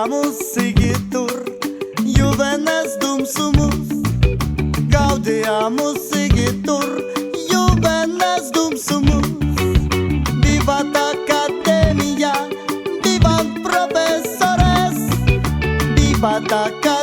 Ramus sigitur, juvenes dum sumus, gaudiamus sigitur, juvenes dum sumus. Vivat academia, vivat profesores, vivat academia.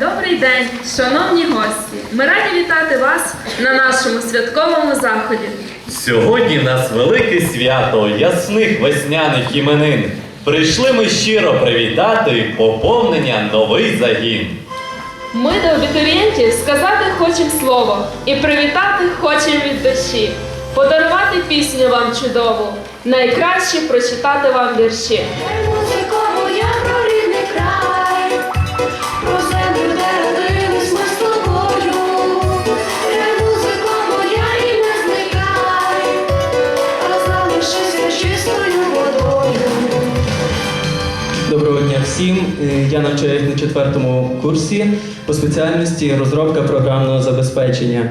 Добрий день, шановні гості! Ми раді вітати вас на нашому святковому заході. Сьогодні в нас велике свято ясних весняних іменин. Прийшли ми щиро привітати поповнення новий загін. Ми до абітурієнтів сказати хочемо слово і привітати хочемо від душі, подарувати пісню вам чудову, найкраще прочитати вам вірші. Всім. Е, Я навчаюсь на четвертому курсі по спеціальності розробка програмного забезпечення.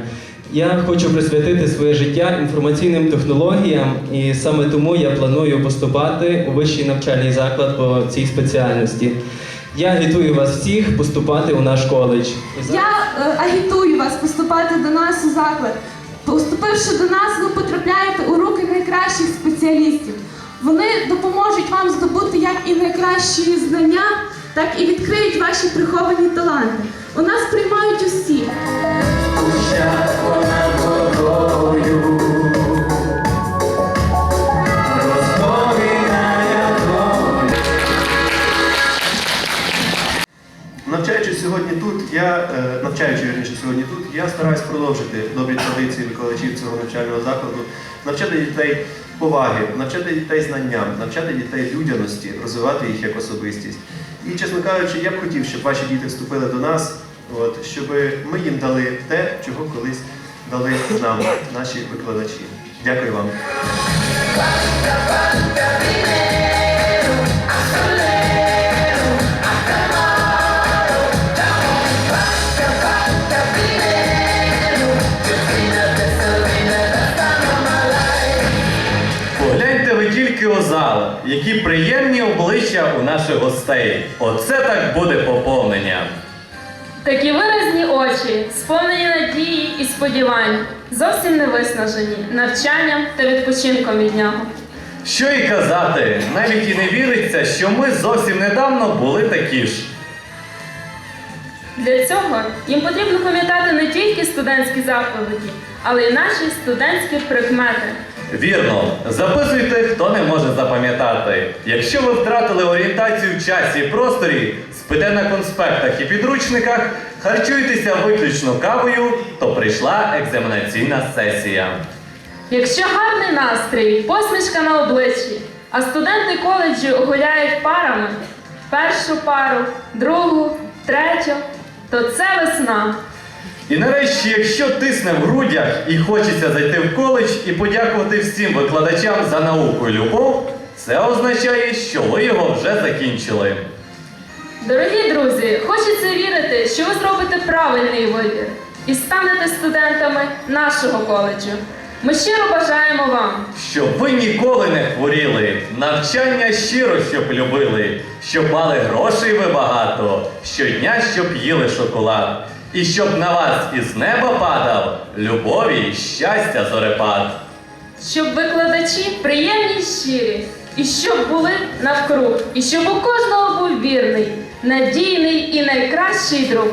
Я хочу присвятити своє життя інформаційним технологіям, і саме тому я планую поступати у вищий навчальний заклад по цій спеціальності. Я агітую вас всіх поступати у наш коледж. Я е, агітую вас поступати до нас у заклад. Поступивши до нас, ви потрапляєте у руки найкращих спеціалістів. Вони допоможуть вам здобути як і найкращі знання, так і відкриють ваші приховані таланти. У нас приймають усі. Навчаючись сьогодні тут, я е, навчаючи вірніше сьогодні тут, я стараюсь продовжити добрі традиції викладачів цього навчального закладу, навчати дітей поваги, навчати дітей знанням, навчати дітей людяності, розвивати їх як особистість. І, чесно кажучи, я б хотів, щоб ваші діти вступили до нас, от, щоб ми їм дали те, чого колись дали нам наші викладачі. Дякую вам. Погляньте ви тільки у зал, які приємні обличчя у наших гостей. Оце так буде поповнення. Такі виразні очі, сповнені надії і сподівань, зовсім не виснажені навчанням та відпочинком від нього. Що і казати, навіть і не віриться, що ми зовсім недавно були такі ж. Для цього їм потрібно пам'ятати не тільки студентські заповіді, але й наші студентські прикмети. Вірно, записуйте, хто не може запам'ятати. Якщо ви втратили орієнтацію в часі і просторі, спите на конспектах і підручниках, харчуєтеся виключно кавою, то прийшла екзаменаційна сесія. Якщо гарний настрій, посмішка на обличчі, а студенти коледжу гуляють парами, першу пару, другу, то це весна. І нарешті, якщо тисне в грудях і хочеться зайти в коледж і подякувати всім викладачам за науку і любов, це означає, що ви його вже закінчили. Дорогі друзі, хочеться вірити, що ви зробите правильний вибір і станете студентами нашого коледжу. Ми щиро бажаємо вам, Щоб ви ніколи не хворіли, навчання щиро щоб любили, щоб мали грошей ви багато, щодня щоб їли шоколад, і щоб на вас із неба падав любові й щастя зорепад. щоб викладачі приємні й щирі, і щоб були навкруг, і щоб у кожного був вірний, надійний і найкращий друг.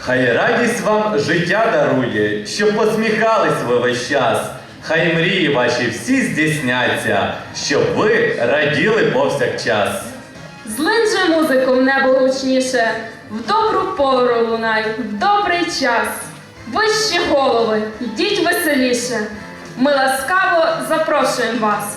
Хай радість вам життя дарує, щоб посміхались ви весь час. Хай мрії ваші всі здійсняться, щоб ви раділи повсякчас. Злинь же музику в небо гучніше, в добру пору лунай, в добрий час. Вище голови, йдіть веселіше. Ми ласкаво запрошуємо вас.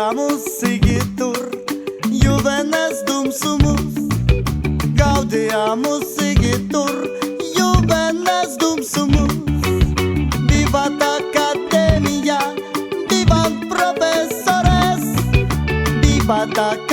Ramus sigitur, juvenes dum sumus, gaudiamus sigitur, juvenes dum sumus, vivat academia, vivat profesores, vivat academia.